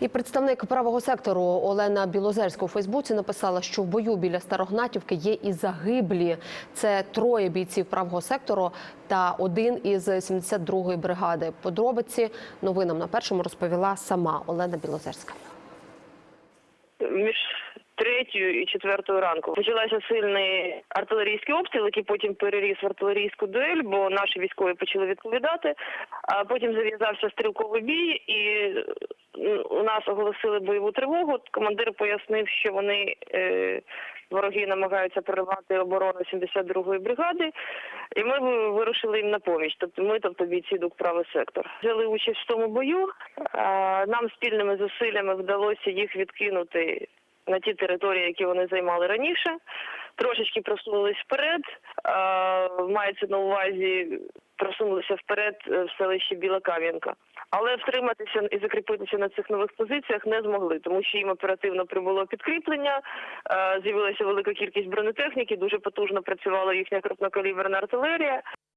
І представник правого сектору Олена Білозерська у Фейсбуці написала, що в бою біля Старогнатівки є і загиблі. Це троє бійців правого сектору та один із 72-ї бригади. Подробиці новинам на першому розповіла сама Олена Білозерська. між третьою і четвертою ранку почалася сильний артилерійський обстріл, який потім переріс в артилерійську дуель, бо наші військові почали відповідати. А потім зав'язався стрілковий бій, і у нас оголосили бойову тривогу. Командир пояснив, що вони е, вороги намагаються проривати оборону 72-ї бригади, і ми вирушили їм на поміч. Тобто ми, тобто бійці ДУК правий сектор, взяли участь в тому бою. Нам спільними зусиллями вдалося їх відкинути на ті території, які вони займали раніше. Трошечки просунулись вперед. Мається на увазі просунулися вперед е, в селищі Біла Кам'янка. Але втриматися і закріпитися на цих нових позиціях не змогли, тому що їм оперативно прибуло підкріплення. е, З'явилася велика кількість бронетехніки, дуже потужно працювала їхня крупнокаліберна артилерія.